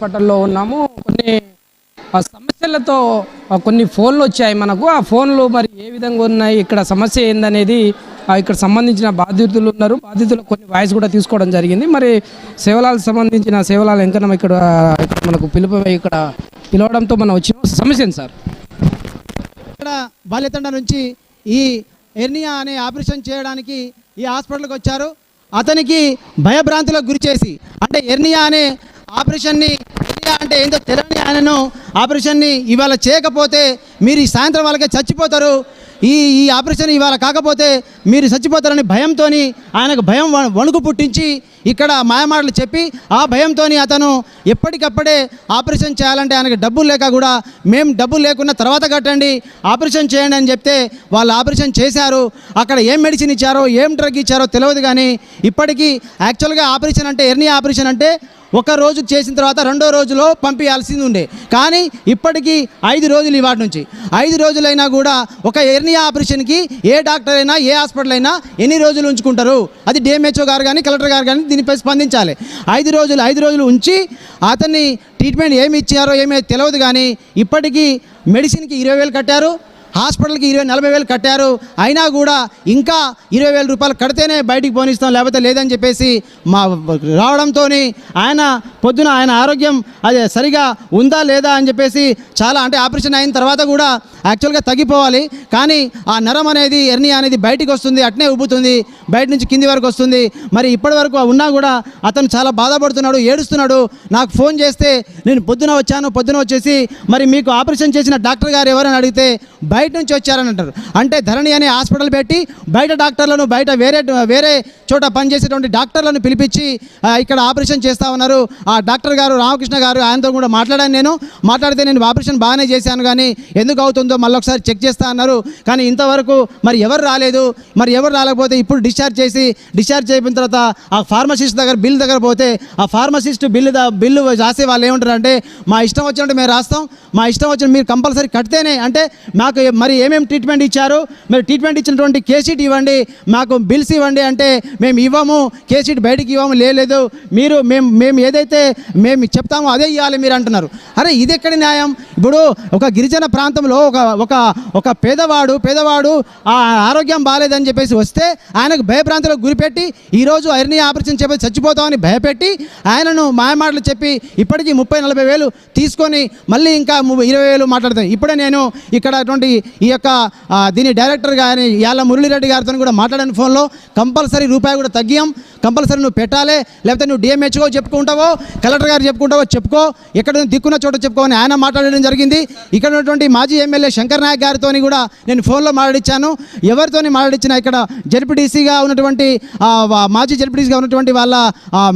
హాస్పిటల్లో ఉన్నాము. కొన్ని ఆ, సమస్యలతో కొన్ని ఫోన్లు వచ్చాయి మనకు. ఆ ఫోన్లు మరి ఏ విధంగా ఉన్నాయి ఇక్కడ సమస్య ఏందనేది ఇక్కడ సంబంధించిన బాధితులు ఉన్నారు. బాధితులు కొన్ని వాయిస్ కూడా తీసుకోవడం జరిగింది. మరి సేవలాలకు సంబంధించిన సేవలాలు ఎంకన్నా ఇక్కడ మనకు పిలుపు ఇక్కడ పిలవడంతో మనం వచ్చిన. సమస్యను సార్? ఇక్కడ బాల్యతండ నుంచి ఈ ఎర్నియా అనే ఆపరేషన్ చేయడానికి ఈ హాస్పిటల్కి వచ్చారు. అతనికి భయభ్రాంతులకు గురి చేసి అంటే ఎర్నియా అనే ఆపరేషన్ని అంటే ఏందో తెలియని ఆయనను ఆపరేషన్ని ఇవాళ చేయకపోతే మీరు ఈ సాయంత్రం వాళ్ళకే చచ్చిపోతారు. ఈ ఈ ఆపరేషన్ ఇవాళ కాకపోతే మీరు చచ్చిపోతారని భయంతో ఆయనకు భయం వణుకు పుట్టించి ఇక్కడ మాయమాటలు చెప్పి ఆ భయంతో అతను ఎప్పటికప్పుడే ఆపరేషన్ చేయాలంటే ఆయనకు డబ్బులు లేక కూడా మేము డబ్బులు లేకున్న తర్వాత కట్టండి ఆపరేషన్ చేయండి అని చెప్తే వాళ్ళు ఆపరేషన్ చేశారు. అక్కడ ఏం మెడిసిన్ ఇచ్చారో ఏం డ్రగ్ ఇచ్చారో తెలియదు కానీ ఇప్పటికీ యాక్చువల్గా ఆపరేషన్ అంటే ఎర్నీ ఆపరేషన్ అంటే ఒక రోజు చేసిన తర్వాత రెండో రోజులో పంపించాల్సింది ఉండే. కానీ ఇప్పటికీ ఐదు రోజులు ఇవాటి నుంచి. ఐదు రోజులైనా కూడా ఒక ఎర్నియా ఆపరేషన్కి ఏ డాక్టర్ అయినా ఏ హాస్పిటల్ అయినా ఎన్ని రోజులు ఉంచుకుంటారు? అది డిఎంహెచ్ఓ గారు కానీ కలెక్టర్ గారు కానీ దీనిపై స్పందించాలి. ఐదు రోజులు ఐదు రోజులు ఉంచి అతన్ని ట్రీట్మెంట్ ఏమి ఇచ్చారో ఏమీ తెలియదు కానీ ఇప్పటికీ మెడిసిన్కి ఇరవై వేలు కట్టారు. హాస్పిటల్కి ఇరవై నలభై వేలు కట్టారు. అయినా కూడా ఇంకా ఇరవై వేల రూపాయలు కడితేనే బయటికి పోనిస్తాం లేకపోతే లేదని చెప్పేసి మా రావడంతో ఆయన పొద్దున ఆయన ఆరోగ్యం అదే సరిగా ఉందా లేదా అని చెప్పేసి చాలా అంటే ఆపరేషన్ అయిన తర్వాత కూడా యాక్చువల్గా తగ్గిపోవాలి. కానీ ఆ నరం అనేది ఎర్నియా అనేది బయటికి వస్తుంది అట్నే ఉబ్బుతుంది బయట నుంచి కింది వరకు వస్తుంది. మరి ఇప్పటి వరకు ఉన్నా కూడా అతను చాలా బాధపడుతున్నాడు ఏడుస్తున్నాడు. నాకు ఫోన్ చేస్తే నేను పొద్దున వచ్చాను పొద్దున వచ్చేసి మరి మీకు ఆపరేషన్ చేసిన డాక్టర్ గారు ఎవరని అడిగితే బయట నుంచి వచ్చారని అంటారు. అంటే ధరణి అనే హాస్పిటల్ పెట్టి బయట డాక్టర్లను బయట వేరే వేరే చోట పనిచేసేటువంటి డాక్టర్లను పిలిపించి ఇక్కడ ఆపరేషన్ చేస్తా ఉన్నారు. ఆ డాక్టర్ గారు రామకృష్ణ గారు ఆయనతో కూడా మాట్లాడాను నేను. మాట్లాడితే నేను ఆపరేషన్ బాగానే చేశాను కానీ ఎందుకు అవుతుందో? మళ్ళీ ఒకసారి చెక్ చేస్తా అన్నారు. కానీ ఇంతవరకు మరి ఎవరు రాలేదు. మరి ఎవరు రాలేకపోతే ఇప్పుడు డిశ్చార్జ్ చేసి డిశ్చార్జ్ అయిపోయిన తర్వాత ఆ ఫార్మసిస్ట్ దగ్గర బిల్ దగ్గర పోతే ఆ ఫార్మసిస్ట్ బిల్లు ద- బిల్లు రాసే వాళ్ళు ఏముంటారంటే మా ఇష్టం వచ్చినట్టు మేము రాస్తాం. మా ఇష్టం వచ్చిన మీరు కంపల్సరీ కడితేనే. అంటే మాకు మరి ఏమేమి ట్రీట్మెంట్ ఇచ్చారు? మరి ట్రీట్మెంట్ ఇచ్చినటువంటి కేసీట్ ఇవ్వండి. మాకు బిల్స్ ఇవ్వండి అంటే మేము ఇవ్వము. కేసీట్ బయటికి ఇవ్వము. లేదు. మీరు మేము మేము ఏదైతే మేము చెప్తామో అదే ఇవ్వాలి మీరు అంటున్నారు. అరే ఇది ఎక్కడ న్యాయం? ఇప్పుడు ఒక గిరిజన ప్రాంతంలో ఒక ఒక ఒక పేదవాడు పేదవాడు ఆ ఆరోగ్యం బాగాలేదని చెప్పేసి వస్తే ఆయనకు భయభ్రాంతులకు గురిపెట్టి ఈరోజు అరిని ఆపరేషన్ చెప్పి చచ్చిపోతామని భయపెట్టి ఆయనను మాయమాటలు చెప్పి ఇప్పటికీ ముప్పై నలభై వేలు తీసుకొని మళ్ళీ ఇంకా ము- ఇరవై వేలు మాట్లాడతాను ఇప్పుడే నేను ఇక్కడ అటువంటి ఈ యొక్క దీని డైరెక్టర్ గారి యాళ్ళ మురళీరెడ్డి గారితో కూడా మాట్లాడాను ఫోన్లో. కంపల్సరీ రూపాయి కూడా తగ్గియం. కంపల్సరీ నువ్వు పెట్టాలి లేకపోతే నువ్వు డిఎంహెచ్ఓ చెప్పుకుంటావో కలెక్టర్ గారు చెప్పుకుంటావో చెప్పుకో ఎక్కడ దిక్కున్న చోట చెప్పుకో అని ఆయన మాట్లాడడం జరిగింది. ఇక్కడ ఉన్నటువంటి మాజీ ఎమ్మెల్యే శంకర్ నాయక్ గారితో కూడా నేను ఫోన్లో మాట్లాడించాను ఎవరితోని మాట్లాడించినా ఇక్కడ జడ్పీటీసీగా ఉన్నటువంటి మాజీ జడ్పీటీసీగా ఉన్నటువంటి వాళ్ళ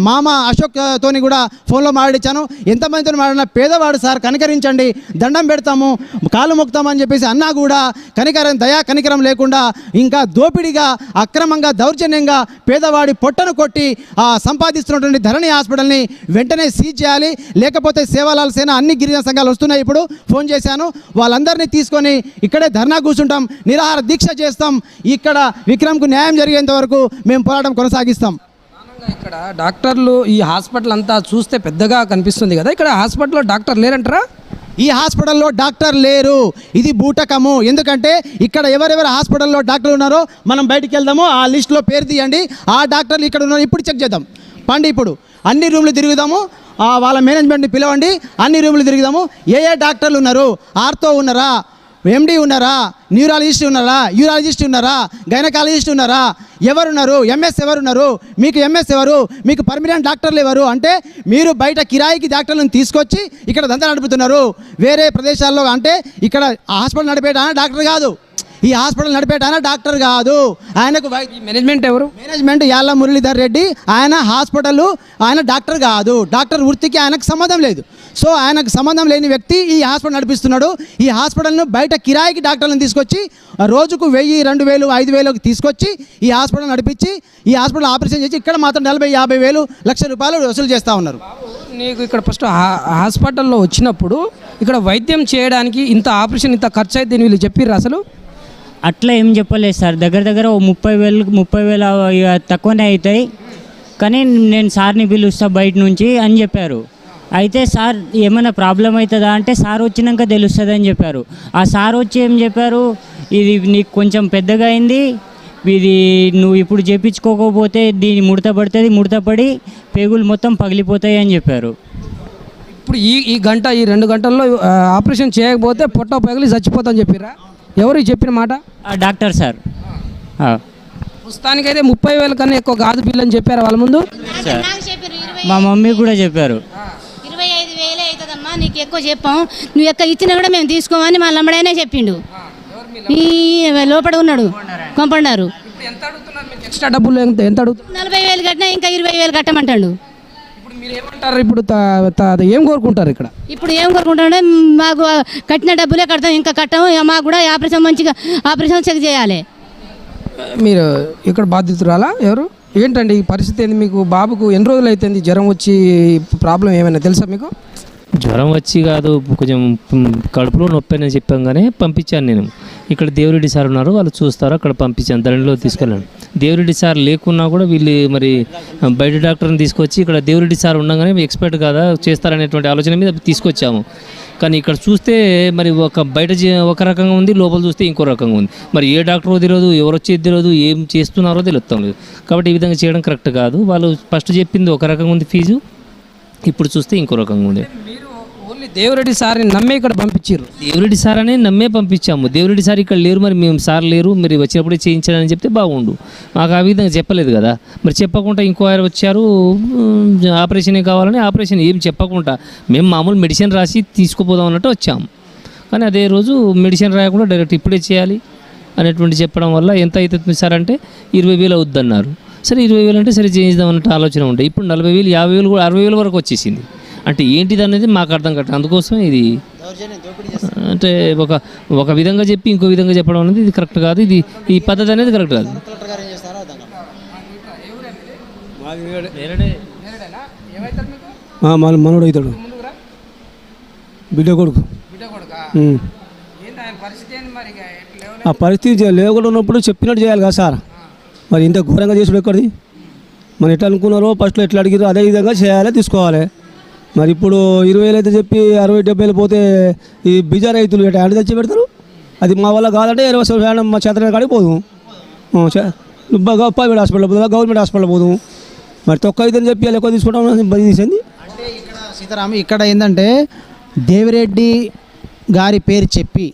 మామ అశోక్ తోని కూడా ఫోన్లో మాట్లాడించాను ఎంతమందితో మాట్లాడినా పేదవాడు సార్ కనికరించండి దండం పెడతాము కాలు మొక్తామని చెప్పేసి అన్నా కూడా కనికరం దయా కనికరం లేకుండా ఇంకా దోపిడిగా అక్రమంగా దౌర్జన్యంగా పేదవాడి పొట్టను కొట్టి ఆ, సంపాదిస్తున్నటువంటి ధరణి హాస్పిటల్ని వెంటనే సీజ్ చేయాలి. లేకపోతే సేవాలాల సేన అన్ని గిరిజన సంఘాలు వస్తున్నాయి. ఇప్పుడు ఫోన్ చేశాను. వాళ్ళందరినీ తీసుకొని ఇక్కడే ధర్నా కూర్చుంటాం. నిరాహార దీక్ష చేస్తాం. ఇక్కడ విక్రమ్కు న్యాయం జరిగేంత వరకు మేము పోరాటం కొనసాగిస్తాం. ఇక్కడ డాక్టర్లు ఈ హాస్పిటల్ అంతా చూస్తే పెద్దగా కనిపిస్తుంది కదా. ఇక్కడ హాస్పిటల్లో డాక్టర్ లేరంటారా? ఈ హాస్పిటల్లో డాక్టర్ లేరు. ఇది బూటకము. ఎందుకంటే ఇక్కడ ఎవరెవరు హాస్పిటల్లో డాక్టర్లు ఉన్నారో మనం బయటికి వెళ్దాము. ఆ లిస్టులో పేరు తీయండి. ఆ డాక్టర్లు ఇక్కడ ఉన్నారు. ఇప్పుడు చెక్ చేద్దాం. పండి ఇప్పుడు. అన్ని రూమ్లు తిరుగుదాము. వాళ్ళ మేనేజ్మెంట్ని పిలవండి. అన్ని రూమ్లు తిరుగుదాము. ఏ ఏ డాక్టర్లు ఉన్నారు? ఆర్తో ఉన్నారా? ఎండి ఉన్నారా? న్యూరాలజిస్ట్ ఉన్నారా? యూరాలజిస్ట్ ఉన్నారా? గైనకాలజిస్ట్ ఉన్నారా? ఎవరున్నారు? ఎంఎస్ ఎవరున్నారు? మీకు ఎంఎస్ ఎవరు? మీకు పర్మనెంట్ డాక్టర్లు ఎవరు? అంటే మీరు బయట కిరాయికి డాక్టర్లను తీసుకొచ్చి ఇక్కడ దంతా నడుపుతున్నారు. వేరే ప్రదేశాల్లో అంటే ఇక్కడ హాస్పిటల్ నడిపేట డాక్టర్ కాదు. ఈ హాస్పిటల్ నడిపేట డాక్టర్ కాదు. ఆయనకు మేనేజ్మెంట్ ఎవరు? మేనేజ్మెంట్ యాళ్ళ మురళీధర్ రెడ్డి. ఆయన హాస్పిటల్ ఆయన డాక్టర్ కాదు. డాక్టర్ వృత్తికి ఆయనకు సంబంధం లేదు. సో ఆయనకు సంబంధం లేని వ్యక్తి ఈ హాస్పిటల్ నడిపిస్తున్నాడు. ఈ హాస్పిటల్ను బయట కిరాయికి డాక్టర్లను తీసుకొచ్చి రోజుకు వెయ్యి రెండు వేలు ఐదు వేలకు తీసుకొచ్చి ఈ హాస్పిటల్ నడిపించి ఈ హాస్పిటల్ ఆపరేషన్ చేసి ఇక్కడ మాత్రం నలభై యాభై వేలు లక్ష రూపాయలు వసూలు చేస్తూ ఉన్నారు. నీకు ఇక్కడ ఫస్ట్ హా- హాస్పిటల్లో వచ్చినప్పుడు ఇక్కడ వైద్యం చేయడానికి ఇంత ఆపరేషన్ ఇంత ఖర్చు అయితే వీళ్ళు చెప్పిర్రు అసలు? అట్లా ఏం చెప్పలేదు సార్. దగ్గర దగ్గర ఓ ముప్పై వేలు ముప్పై వేల తక్కువనే అవుతాయి కానీ నేను సార్ని పిలుస్తా బయట నుంచి అని చెప్పారు. అయితే సార్ ఏమైనా ప్రాబ్లం అవుతుందా అంటే సార్ వచ్చినాక తెలుస్తుంది అని చెప్పారు. ఆ సార్ వచ్చి ఏం చెప్పారు? ఇది నీకు కొంచెం పెద్దగా అయింది ఇది నువ్వు ఇప్పుడు చేపించుకోకపోతే దీని ముడత పడుతుంది ముడత పడి పేగులు మొత్తం పగిలిపోతాయి అని చెప్పారు. ఇప్పుడు ఈ ఈ గంట ఈ రెండు గంటల్లో ఆపరేషన్ చేయకపోతే పొట్ట పగిలి చచ్చిపోతాని చెప్పిరా? ఎవరు చెప్పిన మాట? ఆ డాక్టర్ సార్. ప్రస్తుతానికైతే ముప్పై వేల కన్నా ఎక్కువ కాదు బిల్ అని చెప్పారు వాళ్ళ ముందు? మా మమ్మీ కూడా చెప్పారు ఇరవై ఐదు వేలే అవుతుందమ్మా నీకు ఎక్కువ చెప్పాం. నువ్వు ఎక్కువ ఇచ్చినా కూడా మేము తీసుకోమని మా లంబడైనా చెప్పిండు. ఈ లోపల ఉన్నాడు. మీకు ఎక్స్ట్రా డబ్బులు ఎంత నలభై వేలు కట్టినా ఇంకా ఇరవై వేలు కట్టమంటాడు. ఇప్పుడు మీరు ఏమంటారు? ఇప్పుడు ఏం కోరుకుంటారు ఇక్కడ? ఇప్పుడు ఏం కోరుకుంటాడే? మాకు కట్టిన డబ్బులే కడతాం ఇంకా కట్టాము మాకు కూడా ఆపరేషన్ మంచిగా ఆపరేషన్ చెక్ చేయాలి. మీరు ఇక్కడ బాధితురాలా? ఎవరు? ఏంటండి ఈ పరిస్థితి ఏంది? మీకు బాబుకు ఎన్ని రోజులు అయిపోయింది జ్వరం వచ్చి ప్రాబ్లం ఏమైనా తెలుసా మీకు? జ్వరం వచ్చి కాదు కొంచెం కడుపులో నొప్పి అని చెప్పాం కానీ పంపించాను నేను. ఇక్కడ దేవురెడ్డి సార్ ఉన్నారు వాళ్ళు చూస్తారు అక్కడ పంపించాను దండలో తీసుకెళ్ళాను. దేవురెడ్డి సార్ లేకున్నా కూడా వీళ్ళు మరి బయట డాక్టర్ని తీసుకొచ్చి ఇక్కడ దేవురెడ్డి సార్ ఉండగానే ఎక్స్పర్ట్ కాదా చేస్తారనేటువంటి ఆలోచన మీద తీసుకొచ్చాము. కానీ ఇక్కడ చూస్తే మరి ఒక బయట ఒక రకంగా ఉంది లోపల చూస్తే ఇంకో రకంగా ఉంది. మరి ఏ డాక్టరో తెలియదు ఎవరు వచ్చేది తెలియదు ఏం చేస్తున్నారో తెలుస్తాం లేదు. కాబట్టి ఈ విధంగా చేయడం కరెక్ట్ కాదు. వాళ్ళు ఫస్ట్ చెప్పింది ఒక రకంగా ఉంది ఫీజు ఇప్పుడు చూస్తే ఇంకో రకంగా ఉంది. ఓన్లీ దేవరెడ్డి సార్ని నమ్మే ఇక్కడ పంపించారు దేవరెడ్డి సార్ అనే నమ్మే పంపించాము. దేవరెడ్డి సార్ ఇక్కడ లేరు మరి మేము సార్ లేరు మరి వచ్చినప్పుడే చేయించాలని చెప్తే బాగుండు. మాకు ఆ విధంగా చెప్పలేదు కదా. మరి చెప్పకుండా ఇంకో ఆయన వచ్చారు ఆపరేషనే కావాలని ఆపరేషన్ ఏం చెప్పకుండా మేము మామూలు మెడిసిన్ రాసి తీసుకుపోదాం అన్నట్టు వచ్చాము కానీ అదే రోజు మెడిసిన్ రాయకుండా డైరెక్ట్ ఇప్పుడే చేయాలి అనేటువంటి చెప్పడం వల్ల ఎంత అవుతుంది సార్ అంటే ఇరవై వేలు అవుద్దన్నారు. సరే ఇరవై వేలు అంటే సరే చేయిద్దాం అన్నట్టు ఆలోచన ఉండే. ఇప్పుడు నలభై వేలు యాభై వేలు కూడా అరవై వేల వరకు వచ్చేసింది. అంటే ఏంటిది అనేది మాకు అర్థం కట్ట అందుకోసం ఇది అంటే ఒక ఒక విధంగా చెప్పి ఇంకో విధంగా చెప్పడం అనేది ఇది కరెక్ట్ కాదు. ఇది ఈ పద్ధతి అనేది కరెక్ట్ కాదు. మనోడు అవుతాడు. బిడ్డ కొడుకు. ఆ పరిస్థితి చే- లేకుండా ఉన్నప్పుడు చెప్పినట్టు చేయాలి కదా సార్. మరి ఇంత ఘోరంగా చేసుడు ఎక్కడిది? మరి ఎట్లా అనుకున్నారో ఫస్ట్లో ఎట్లా అడిగారో అదే విధంగా చేయాలి తీసుకోవాలి. మరి ఇప్పుడు ఇరవై వేలు అయితే చెప్పి అరవై డెబ్బై వేలు పోతే ఈ బీజా రైతులు ఎట్లా ఆడ తెచ్చి పెడతారు? అది మా వల్ల కాదంటే ఇరవై సంవత్సరాలు మా చేతనే కాడికి పోదు. ప్రైవేట్ హాస్పిటల్ పోదు గవర్నమెంట్ హాస్పిటల్ పోదు. మరి తొక్క అయితే చెప్పి ఎక్కువ తీసుకుంటాం బది తీసింది. అంటే ఇక్కడ సీతారాం ఇక్కడ ఏంటంటే దేవిరెడ్డి గారి పేరు చెప్పి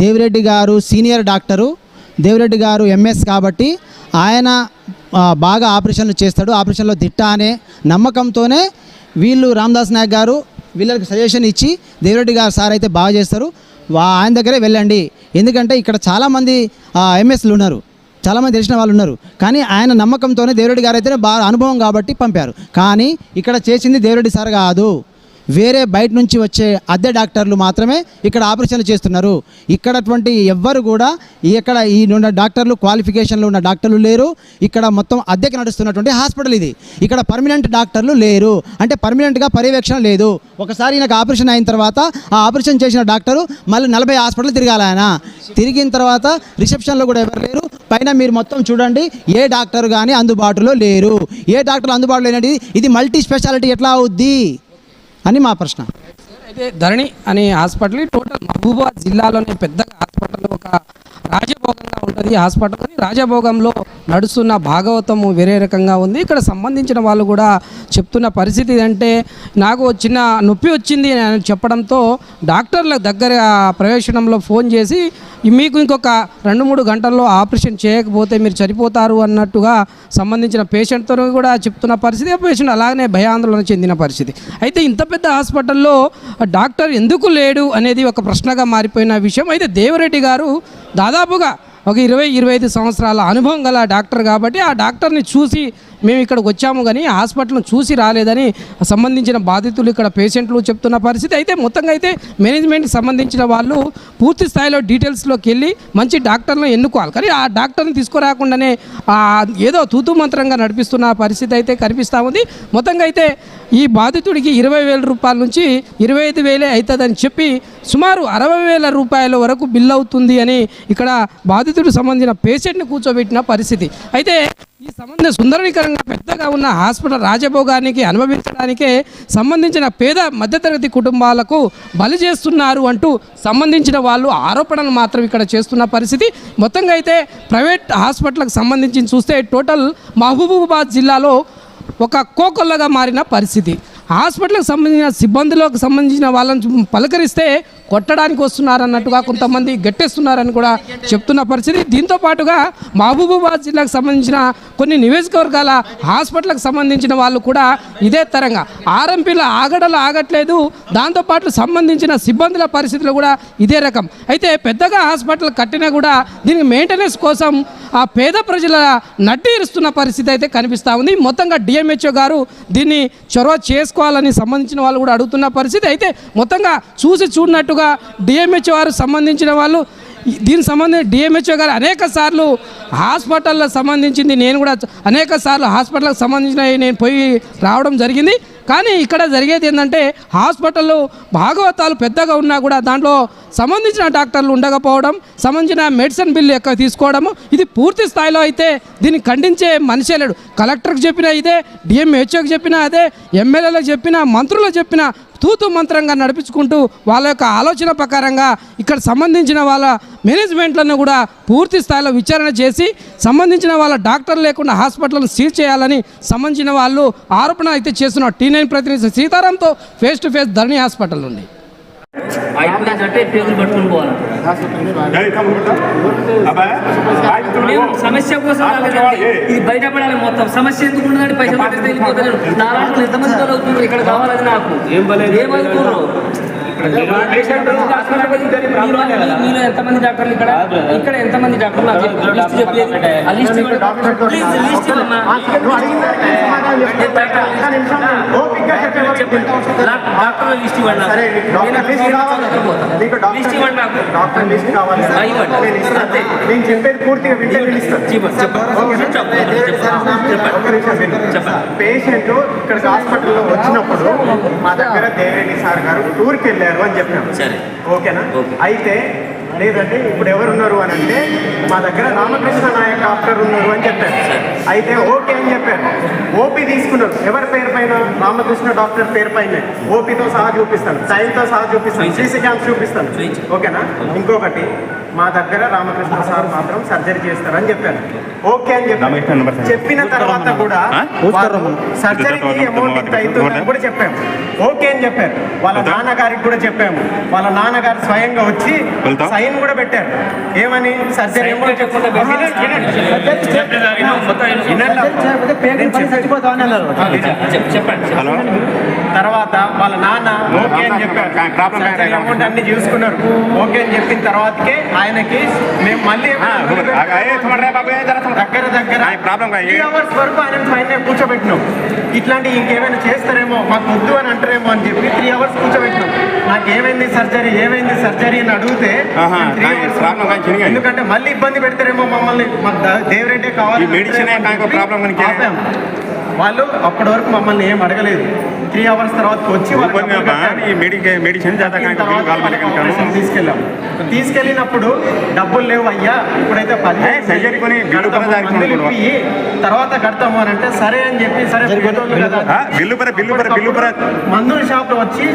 దేవిరెడ్డి గారు సీనియర్ డాక్టరు దేవిరెడ్డి గారు ఎంఎస్ కాబట్టి ఆయన బాగా ఆపరేషన్లు చేస్తాడు. ఆపరేషన్లో దిట్ట అనే నమ్మకంతోనే వీళ్ళు రామదాస్ నాయక్ గారు వీళ్ళకి సజెషన్ ఇచ్చి దేవిరెడ్డి గారు సార్ అయితే బాగా చేస్తారు. వా ఆయన దగ్గరే వెళ్ళండి. ఎందుకంటే ఇక్కడ చాలామంది ఎంఎస్లు ఉన్నారు. చాలామంది తెలిసిన వాళ్ళు ఉన్నారు. కానీ ఆయన నమ్మకంతోనే దేవరెడ్డి గారు అయితే బాగా అనుభవం కాబట్టి పంపారు. కానీ ఇక్కడ చేసింది దేవరెడ్డి సార్ కాదు. వేరే బయట నుంచి వచ్చే అద్దె డాక్టర్లు మాత్రమే ఇక్కడ ఆపరేషన్లు చేస్తున్నారు. ఇక్కడటువంటి ఎవ్వరు కూడా ఇక్కడ ఈ ఉన్న డాక్టర్లు క్వాలిఫికేషన్లు ఉన్న డాక్టర్లు లేరు. ఇక్కడ మొత్తం అద్దెకి నడుస్తున్నటువంటి హాస్పిటల్ ఇది. ఇక్కడ పర్మనెంట్ డాక్టర్లు లేరు. అంటే పర్మనెంట్గా పర్యవేక్షణ లేదు. ఒకసారి నాకు ఆపరేషన్ అయిన తర్వాత ఆ ఆపరేషన్ చేసిన డాక్టరు మళ్ళీ నలభై హాస్పిటల్ తిరగాల ఆయన. తిరిగిన తర్వాత రిసెప్షన్లో కూడా ఎవరు లేరు. పైన మీరు మొత్తం చూడండి. ఏ డాక్టర్ కానీ అందుబాటులో లేరు. ఏ డాక్టర్లు అందుబాటులో లేనది? ఇది మల్టీ స్పెషాలిటీ. ఎట్లా అవుద్ది? అని మా ప్రశ్న. అయితే ధరణి అనే హాస్పిటల్ టోటల్ మహబూబాబాద్ జిల్లాలోనే పెద్దగా హాస్పిటల్ ఒక రాజభోగంగా ఉంటుంది హాస్పిటల్ అని. రాజభోగంలో నడుస్తున్న భాగవతము వేరే రకంగా ఉంది. ఇక్కడ సంబంధించిన వాళ్ళు కూడా చెప్తున్న పరిస్థితి అంటే నాకు చిన్న నొప్పి వచ్చింది అని చెప్పడంతో డాక్టర్ల దగ్గర ప్రవేశంలో ఫోన్ చేసి మీకు ఇంకొక రెండు మూడు గంటల్లో ఆపరేషన్ చేయకపోతే మీరు చనిపోతారు అన్నట్టుగా సంబంధించిన పేషెంట్తో కూడా చెప్తున్న పరిస్థితి. ఆ పేషెంట్ అలాగనే భయాందోళన చెందిన పరిస్థితి. అయితే ఇంత పెద్ద హాస్పిటల్లో డాక్టర్ ఎందుకు లేడు అనేది ఒక ప్రశ్నగా మారిపోయిన విషయం. అయితే దేవరెడ్డి గారు దాదాపుగా ఒక ఇరవై ఇరవై ఐదు సంవత్సరాల అనుభవం గల డాక్టర్ కాబట్టి ఆ డాక్టర్ని చూసి మేము ఇక్కడికి వచ్చాము కానీ హాస్పిటల్ను చూసి రాలేదని సంబంధించిన బాధితులు ఇక్కడ పేషెంట్లు చెప్తున్న పరిస్థితి. అయితే మొత్తంగా అయితే మేనేజ్మెంట్కి సంబంధించిన వాళ్ళు పూర్తి స్థాయిలో డీటెయిల్స్లోకి వెళ్ళి మంచి డాక్టర్లను ఎన్నుకోవాలి. కానీ ఆ డాక్టర్ని తీసుకురాకుండానే ఏదో తూతు మంత్రంగా నడిపిస్తున్న పరిస్థితి అయితే కనిపిస్తూ ఉంది. మొత్తంగా అయితే ఈ బాధితుడికి ఇరవై వేల రూపాయల నుంచి ఇరవై ఐదు వేలే అవుతుందని చెప్పి సుమారు అరవై వేల రూపాయల వరకు బిల్ అవుతుంది అని ఇక్కడ బాధితుడికి సంబంధించిన పేషెంట్ని కూర్చోబెట్టిన పరిస్థితి. అయితే ఈ సంబంధం సుందరీకరంగా పెద్దగా ఉన్న హాస్పిటల్ రాజభోగానికి అనుభవించడానికే సంబంధించిన పేద మధ్యతరగతి కుటుంబాలకు బలి చేస్తున్నారు అంటూ సంబంధించిన వాళ్ళు ఆరోపణలు మాత్రం ఇక్కడ చేస్తున్న పరిస్థితి. మొత్తంగా అయితే ప్రైవేట్ హాస్పిటల్కి సంబంధించి చూస్తే టోటల్ మహబూబాబాద్ జిల్లాలో ఒక కోకొల్లగా మారిన పరిస్థితి. హాస్పిటల్కి సంబంధించిన సిబ్బందిలోకి సంబంధించిన వాళ్ళని పలకరిస్తే కొట్టడానికి వస్తున్నారన్నట్టుగా కొంతమంది గట్టేస్తున్నారని కూడా చెప్తున్న పరిస్థితి. దీంతో పాటుగా మహబూబాబాద్ జిల్లాకు సంబంధించిన కొన్ని నియోజకవర్గాల హాస్పిటల్కి సంబంధించిన వాళ్ళు కూడా ఇదే తరంగా. ఆర్ఎంపీల ఆగడలు ఆగట్లేదు దాంతోపాటు సంబంధించిన సిబ్బందుల పరిస్థితులు కూడా ఇదే రకం. అయితే పెద్దగా హాస్పిటల్ కట్టినా కూడా దీనికి మెయింటెనెన్స్ కోసం ఆ పేద ప్రజల నడ్డి ఇరుస్తున్న పరిస్థితి అయితే కనిపిస్తూ ఉంది. మొత్తంగా డిఎంహెచ్ఓ గారు దీన్ని చొరవ చేసుకోవాలని సంబంధించిన వాళ్ళు కూడా అడుగుతున్న పరిస్థితి. అయితే మొత్తంగా చూసి చూడనట్టుగా డిఎంహెచ్ఓ వారు సంబంధించిన వాళ్ళు దీనికి సంబంధించి డిఎంహెచ్ఓ గారు అనేక సార్లు హాస్పిటల్లో సంబంధించింది. నేను కూడా అనేక సార్లు హాస్పిటల్కి సంబంధించిన నేను పోయి రావడం జరిగింది. కానీ ఇక్కడ జరిగేది ఏంటంటే హాస్పిటల్లో భాగవతాలు పెద్దగా ఉన్నా కూడా దాంట్లో సంబంధించిన డాక్టర్లు ఉండకపోవడం సంబంధించిన మెడిసిన్ బిల్లు ఎక్కువ తీసుకోవడము ఇది పూర్తి స్థాయిలో అయితే దీన్ని ఖండించే మనిషే లేడు. కలెక్టర్కి చెప్పినా ఇదే డిఎంహెచ్ఓకి చెప్పినా అదే ఎమ్మెల్యేలకు చెప్పినా మంత్రులకు చెప్పినా తూతు మంత్రంగా నడిపించుకుంటూ వాళ్ళ యొక్క ఆలోచన ప్రకారంగా ఇక్కడ సంబంధించిన వాళ్ళ మేనేజ్మెంట్లను కూడా పూర్తి స్థాయిలో విచారణ చేసి సంబంధించిన వాళ్ళ డాక్టర్ లేకుండా హాస్పిటల్ను సీల్ చేయాలని సంబంధించిన వాళ్ళు ఆరోపణ అయితే చేస్తున్నారు టీ నైన్ ప్రతినిధి సీతారాంతో face to face Dharani hospital నుండి. అయిపోయిందంటే పేగులు పట్టుకుని పోవాలి. సమస్య కోసం. ఇది బయటపడాలి మొత్తం. సమస్య ఎందుకు ఉన్నదంటే పైసలు పట్టేస్తే వెళ్ళిపోతలేరు నారాయణ ఎంతమంది ఇక్కడ కావాలని నాకు. ఏం బలేదు? ఏమవుతున్నారు మీలో ఎంతమంది డాక్టర్లు ఇక్కడ? ఇక్కడ ఎంతమంది డాక్టర్లు. లిస్ట్ చెప్పలేదు ఆ లిస్ట్. Please list. డాక్టర్ల లిస్ట్ ఇవ్వండి. లిస్ట్. డాక్టర్ లిస్ట్ కావాలి. నేను చెప్పేది పూర్తిగా చెప్పండి. పేషెంట్ ఇక్కడ హాస్పిటల్లో వచ్చినప్పుడు మా దగ్గర దేవేని సార్ గారు టూర్కి వెళ్ళారు అని చెప్పాం సరే. ఓకేనా ఓకే. అయితే లేదంటే ఇప్పుడు ఎవరున్నారు అని అంటే మా దగ్గర రామకృష్ణ నాయక్ డాక్టర్ ఉన్నారు అని చెప్పారు అయితే ఓకే అని చెప్పారు. ఓపీ తీసుకున్నారు. ఎవరి పేరు పైన? రామకృష్ణ డాక్టర్ పేరు పైన. ఓపీతో సహా చూపిస్తాను. సైన్తో సహా చూపిస్తాను. సీసీ క్యామ్స్ చూపిస్తాను. ఓకేనా? ఇంకొకటి మా దగ్గర రామకృష్ణ సార్ మాత్రం సర్జరీ చేస్తారని చెప్పారు. ఓకే అని చెప్పారు. చెప్పిన తర్వాత కూడా సర్జరీకి అమౌంట్ ఇంత అవుతుందని కూడా చెప్పాము ఓకే అని చెప్పారు. వాళ్ళ నాన్నగారికి కూడా చెప్పాము. వాళ్ళ నాన్నగారు స్వయంగా వచ్చి. సైన్ కూడా పెట్టారు. ఏమని? సర్జరీ చెప్పండి హలో? తర్వాత వాళ్ళ నాన్న ఓకే అని చెప్పారు. అన్ని చూసుకున్నారు. ఓకే అని చెప్పిన తర్వాతకే ఆయనకి మేము మళ్ళీ దగ్గర దగ్గర అవర్స్ వరకు ఆయన పైన కూర్చోబెట్టినాం. ఇట్లాంటి ఇంకేమైనా చేస్తారేమో మాకు వద్దు అని అంటారేమో అని చెప్పి త్రీ అవర్స్ కూర్చోబెట్టినాం. నాకు ఏమైంది సర్జరీ ఏమైంది సర్జరీ అని అడిగితే ఎందుకంటే మళ్ళీ ఇబ్బంది పెడతారేమో మమ్మల్ని. మాకు దేవరెడ్డే కావాలి మెడిసిన్ మెడిసినే కాక ప్రాబ్లం కనుక. ఆపాం. వాళ్ళు అప్పటి వరకు మమ్మల్ని ఏం అడగలేదు. త్రీ అవర్స్ తర్వాత వచ్చి మెడిసిన్ తీసుకెళ్ళాము. తీసుకెళ్ళినప్పుడు డబ్బులు లేవు అయ్యా ఇప్పుడైతే తర్వాత కడతాము అని అంటే సరే అని చెప్పి సరే మందుల షాప్ వచ్చి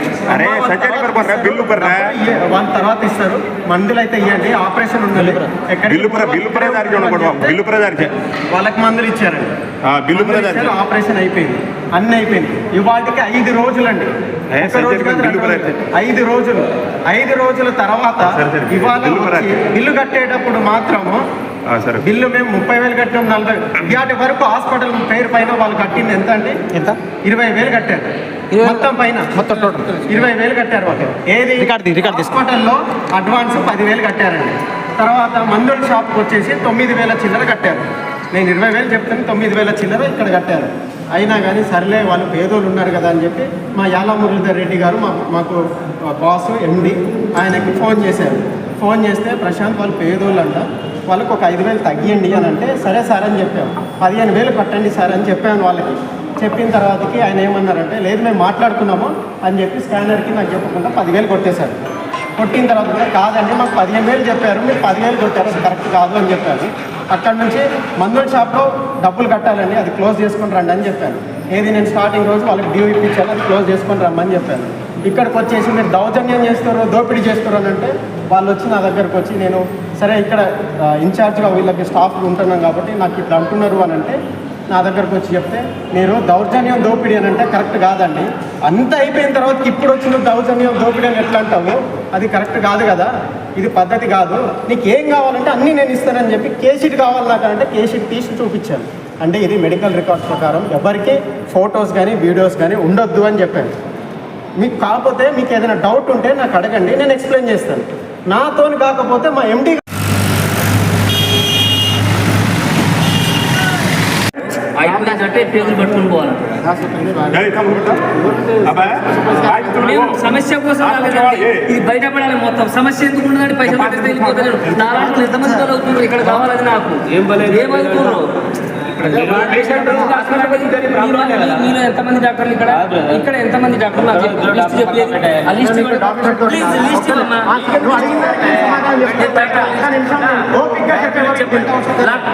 వాళ్ళ తర్వాత ఇస్తారు. మందులు అయితే ఇవ్వండి ఆపరేషన్ ఉండాలి వాళ్ళకి మందులు ఇచ్చారండి. బిల్లు ఆపరేషన్ అయిపోయింది. అన్ని అయిపోయింది. ఇవాటికి ఐదు రోజులండి. ఐదు రోజులు. ఐదు రోజుల తర్వాత. ఇవాళ బిల్లు కట్టేటప్పుడు మాత్రము సరే. బిల్లు మేము ముప్పై వేలు కట్టాం నలభై. ఇవాటి వరకు హాస్పిటల్ పేరు పైన వాళ్ళు కట్టింది ఎంత అండి? ఎంత? ఇరవై వేలు కట్టారు. మొత్తం పైన. మొత్తం టోటల్ ఇరవై వేలు కట్టారు వాళ్ళు. ఏది? హాస్పిటల్లో అడ్వాన్స్ పదివేలు కట్టారండి. తర్వాత మందుల షాప్కి వచ్చేసి తొమ్మిది వేల చిల్లర కట్టారు. నేను ఇరవై వేలు చెప్తాను తొమ్మిది వేల చిల్లర ఇక్కడ కట్టారు. అయినా కానీ సర్లే వాళ్ళు పేదోళ్ళు ఉన్నారు కదా అని చెప్పి మా యాలా మురళీధర్ రెడ్డి గారు మా మాకు బాస్ ఎండి ఆయనకి ఫోన్ చేశారు. ఫోన్ చేస్తే ప్రశాంత్ వాళ్ళు పేదోళ్ళు అంట వాళ్ళకి ఒక ఐదు వేలు తగ్గియండి అని అంటే సరే సార్ అని చెప్పాము పదిహేను వేలు కట్టండి సార్ అని చెప్పాను వాళ్ళకి. చెప్పిన తర్వాతకి ఆయన ఏమన్నారంటే లేదు మేము మాట్లాడుకున్నాము అని చెప్పి స్కానర్కి నాకు చెప్పకుండా పదివేలు కొట్టేశారు. కొట్టిన తర్వాత కూడా కాదండి మాకు పదిహేను వేలు చెప్పారు మీరు పదివేలు కొట్టారు కరెక్ట్ కాదు అని చెప్పారు. అక్కడ నుంచి మందుల షాప్లో డబ్బులు కట్టాలండి అది క్లోజ్ చేసుకొని రండి అని చెప్పాను. ఏది నేను స్టార్టింగ్ రోజు వాళ్ళకి డ్యూ ఇప్పించాను అది క్లోజ్ చేసుకొని రమ్మని చెప్పాను. ఇక్కడికి వచ్చేసి మీరు దౌర్జన్యం చేస్తారు దోపిడీ చేస్తారు అని అంటే వాళ్ళు వచ్చి నా దగ్గరకు వచ్చి నేను సరే ఇక్కడ ఇన్ఛార్జ్గా వీళ్ళకి స్టాఫ్ ఉంటున్నాం కాబట్టి నాకు ఇట్లా అంటున్నారు అని అంటే నా దగ్గరకు వచ్చి చెప్తే మీరు దౌర్జన్యం దోపిడీ అని అంటే కరెక్ట్ కాదండి. అంత అయిపోయిన తర్వాత ఇప్పుడు వచ్చిన దౌర్జన్యం దోపిడీ అని ఎట్లా అంటావు? అది కరెక్ట్ కాదు కదా. ఇది పద్ధతి కాదు. నీకు ఏం కావాలంటే అన్నీ నేను ఇస్తానని చెప్పి కేసీట్ కావాలి నాకు అంటే కేసీట్ తీసి చూపించాను. అంటే ఇది మెడికల్ రికార్డ్స్ ప్రకారం ఎవరికి ఫొటోస్ కానీ వీడియోస్ కానీ ఉండొద్దు అని చెప్పాను. మీకు కాకపోతే మీకు ఏదైనా డౌట్ ఉంటే నాకు అడగండి నేను ఎక్స్ప్లెయిన్ చేస్తాను. నాతోని కాకపోతే మా ఎండి పేగులు పట్టుకుని పోవాలి. సమస్య కోసం. ఇది బయటపడాలి మొత్తం. సమస్య ఎందుకు ఉండదండి పైసలు కట్టేస్తే వెళ్ళిపోతాను నాలుగు ఎంతమంది ఇక్కడ కావాలని నాకు. ఏమవుతున్నారు ఎంతమంది డాక్టర్లు ఇక్కడ? ఇక్కడ ఎంతమంది డాక్టర్లు. లిస్ట్ చెప్పలేదు ఆ లిస్ట్. ప్లీజ్ ఇవ్వండి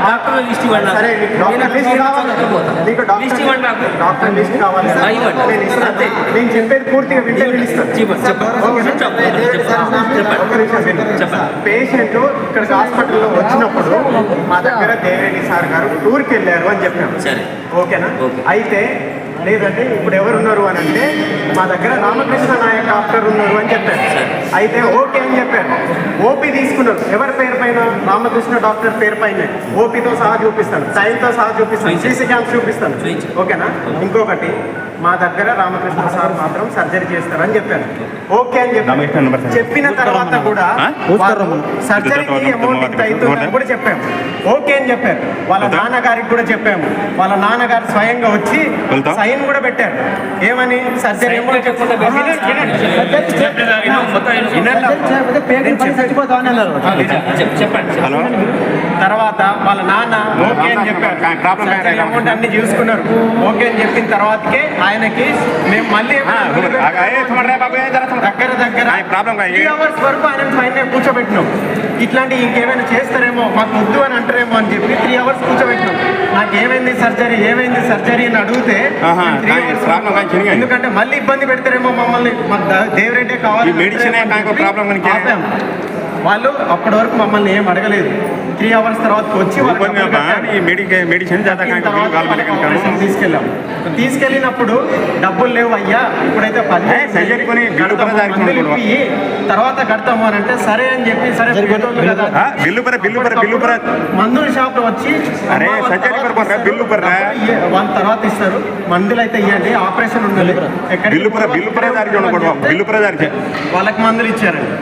డాక్టర్ లిస్ట్ ఇవ్వండి డాక్టర్ లిస్ట్ కావాలి. ఇవ్వండి. నేను ఇస్తాను. అంతే. నేను చెప్పేది పూర్తిగా వింటే. చెప్పండి. పేషెంట్ ఇక్కడ హాస్పిటల్లో వచ్చినప్పుడు మా దగ్గర దేవేని సార్ గారు టూర్కి వెళ్ళారు. అని చెప్పాము సరే. ఓకేనా ఓకే. అయితే లేదంటే ఇప్పుడు ఎవరు ఉన్నారు అని అంటే మా దగ్గర రామకృష్ణ నాయక్ డాక్టర్ ఉన్నారు అని చెప్పారు అయితే ఓకే అని చెప్పారు ఓపీ తీసుకున్నారు ఎవరి పేరు పైన రామకృష్ణ డాక్టర్ పేరు పైన ఓపీతో సహా చూపిస్తాను సైన్తో సహా చూపిస్తాను సీసీ క్యామ్స్ చూపిస్తాను ఓకేనా ఇంకొకటి మా దగ్గర రామకృష్ణ సార్ మాత్రం సర్జరీ చేస్తారని చెప్పారు ఓకే అని సార్. చెప్పిన తర్వాత కూడా? సర్జరీకి అమౌంట్ ఇంత అవుతుందని కూడా చెప్పాము ఓకే అని చెప్పారు వాళ్ళ నాన్నగారికి కూడా చెప్పాము వాళ్ళ నాన్నగారు స్వయంగా వచ్చి. సైన్ కూడా పెట్టారు ఏమని సర్జరీ చెప్పకుండా చెప్పండి హలో? తర్వాత వాళ్ళ నాన్న ఓకే అని చెప్పారు. అమౌంట్ అన్ని చూసుకున్నారు. ఓకే అని చెప్పిన తర్వాతకే ఆయనకి మేము మళ్ళీ. దగ్గర దగ్గర అవర్స్ వరకు ఆయన పైన కూర్చోబెట్టినాం. ఇట్లాంటి ఇంకేమైనా చేస్తారేమో మాకు వద్దు అని అంటారేమో అని చెప్పి త్రీ అవర్స్ కూర్చోబెట్టినాం. నాకు ఏమైంది సర్జరీ ఏమైంది సర్జరీ అని అడిగితే. ఎందుకంటే మళ్ళీ ఇబ్బంది పెడతారేమో మమ్మల్ని. మాకు దేవరెడ్డే కావాలి. ఈ మెడిసినే అంటారేమో అని ప్రాబ్లం వాళ్ళు అప్పటి వరకు మమ్మల్ని ఏం అడగలేదు. త్రీ అవర్స్ తర్వాత వచ్చి మెడిసిన్ తీసుకెళ్ళాం తీసుకెళ్ళినప్పుడు డబ్బులు లేవు అయ్యా ఇప్పుడైతే తర్వాత కడతాము అని అంటే సరే అని చెప్పి సరే మందుల షాప్లో వచ్చి వన్ తర్వాత ఇస్తారు. మందులు అయితే ఇవ్వండి ఆపరేషన్ ఉండాలి. వాళ్ళకి మందులు ఇచ్చారండి.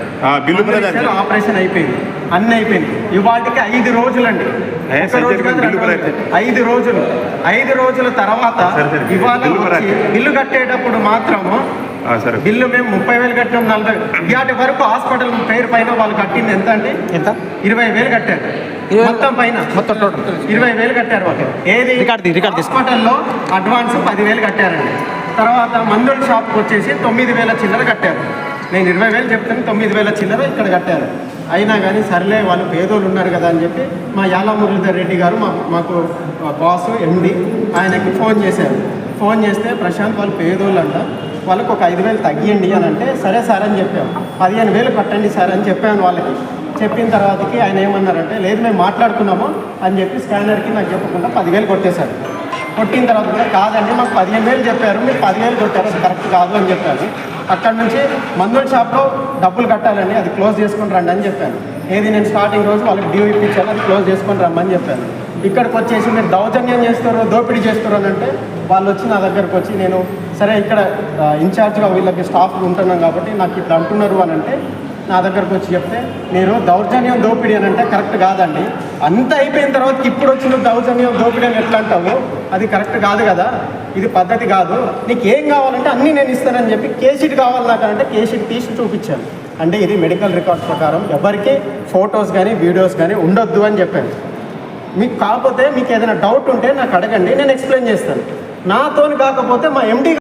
ఆపరేషన్ అయిపోయింది. అన్ని అయిపోయింది. ఇవాటికి ఐదు రోజులండి. రోజులు. ఐదు రోజులు. ఐదు రోజుల తర్వాత. ఇవాళ బిల్లు కూడా వచ్చి బిల్లు కట్టేటప్పుడు మాత్రము ఆ, సరే. బిల్లు మేము ముప్పై వేలు కట్టినాం నలభై ఇవాటి వరకు హాస్పిటల్ పేరు పైన వాళ్ళు కట్టింది ఎంత అంటే ఎంత? ఇరవై వేలు కట్టారు. మొత్తం పైన. మొత్తం టోటల్ ఇరవై వేలు కట్టారు వాళ్ళు. ఏది? హాస్పిటల్లో అడ్వాన్స్ పదివేలు కట్టారండి. తర్వాత మందుల షాప్కి వచ్చేసి తొమ్మిది వేల చిల్లర కట్టారు. నేను ఇరవై వేలు చెప్తాను తొమ్మిది వేల చిల్లర ఇక్కడ కట్టారు. అయినా కానీ సర్లే వాళ్ళు పేదోళ్ళు ఉన్నారు కదా అని చెప్పి మా యాల మురళీధర్ రెడ్డి గారు మాకు మాకు బాస్ ఎండి ఆయనకి ఫోన్ చేశారు. ఫోన్ చేస్తే ప్రశాంత్ వాళ్ళు పేదోళ్ళు అంట వాళ్ళకి ఒక ఐదు వేలు తగ్గియండి అని అంటే సరే సార్ అని చెప్పాము పదిహేను వేలు కట్టండి సార్ అని చెప్పాను వాళ్ళకి. చెప్పిన తర్వాతకి ఆయన ఏమన్నారంటే లేదు మేము మాట్లాడుకున్నాము అని చెప్పి స్కానర్కి నాకు చెప్పకుండా పదివేలు కొట్టేశారు. కొట్టిన తర్వాత కూడా కాదండి మాకు పదిహేను వేలు చెప్పారు మీరు పదివేలు కొట్టారు కరెక్ట్ కాదు అని చెప్పారు. అక్కడ నుంచి మందుల షాప్లో డబ్బులు కట్టాలని అది క్లోజ్ చేసుకొని రండి అని చెప్పాను. ఏది నేను స్టార్టింగ్ రోజు వాళ్ళకి డ్యూ ఇప్పించాను అది క్లోజ్ చేసుకొని రమ్మని చెప్పాను. ఇక్కడికి వచ్చేసి మీరు దౌర్జన్యం చేస్తారో దోపిడీ చేస్తారో అని అంటే వాళ్ళు వచ్చి నా దగ్గరకు వచ్చి నేను సరే ఇక్కడ ఇన్ఛార్జ్గా వీళ్ళకి స్టాఫ్ ఉంటున్నాం కాబట్టి నాకు ఇట్లా అంటున్నారు అని అంటే నా దగ్గరకు వచ్చి చెప్తే మీరు దౌర్జన్యం దోపిడీ అని అంటే కరెక్ట్ కాదండి. అంత అయిపోయిన తర్వాత ఇప్పుడు వచ్చిన దౌర్జన్యం దోపిడీ అని ఎట్లా అంటావు? అది కరెక్ట్ కాదు కదా? ఇది పద్ధతి కాదు. నీకు ఏం కావాలంటే అన్నీ నేను ఇస్తానని చెప్పి కేసీట్ కావాలి నాకంటే అంటే కేసీట్ తీసి చూపించాను. అంటే ఇది మెడికల్ రికార్డ్స్ ప్రకారం ఎవరికి ఫొటోస్ కానీ వీడియోస్ కానీ ఉండొద్దు అని చెప్పాను. మీకు కాకపోతే మీకు ఏదైనా డౌట్ ఉంటే నాకు అడగండి నేను ఎక్స్ప్లెయిన్ చేస్తాను. నాతోని కాకపోతే మా ఎండి